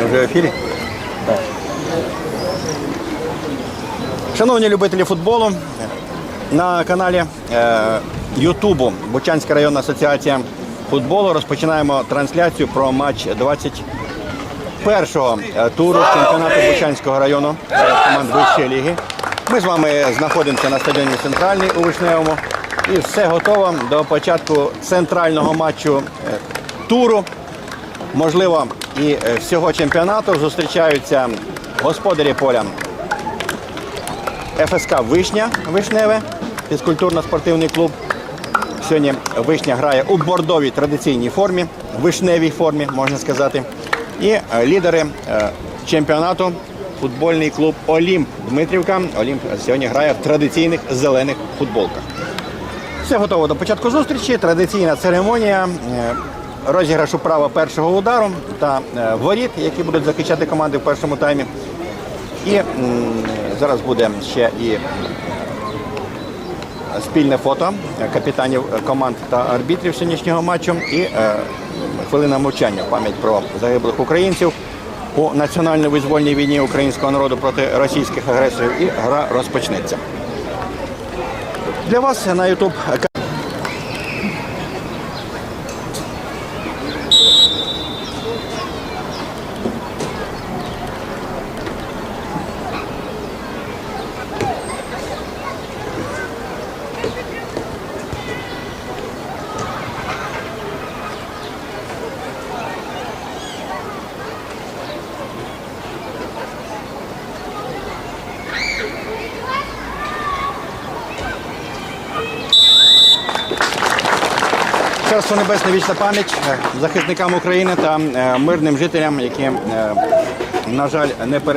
Ми вже в ефірі? Так. Шановні любителі футболу, на каналі е, Ютубу Бучанська районна асоціація футболу розпочинаємо трансляцію про матч 21-го е, туру чемпіонату Бучанського району е, команд вищої ліги. Ми з вами знаходимося на стадіоні Центральний у Вишневому. І все готово до початку центрального матчу туру можливо, і е, всього чемпіонату зустрічаються господарі поля ФСК Вишня Вишневе, фізкультурно-спортивний клуб. Сьогодні Вишня грає у бордовій традиційній формі, вишневій формі, можна сказати. І е, лідери е, чемпіонату футбольний клуб Олімп Дмитрівка. Олімп сьогодні грає в традиційних зелених футболках. Все готово до початку зустрічі. Традиційна церемонія розіграшу права першого удару та е, воріт, які будуть захищати команди в першому таймі. І зараз буде ще і спільне фото капітанів команд та арбітрів сьогоднішнього матчу і е, хвилина мовчання пам'ять про загиблих українців у національно-визвольній війні українського народу проти російських агресорів. І гра розпочнеться. Для вас на YouTube Царство Небесне вічна пам'ять е, захисникам України та е, мирним жителям, які, е, на жаль, не пере.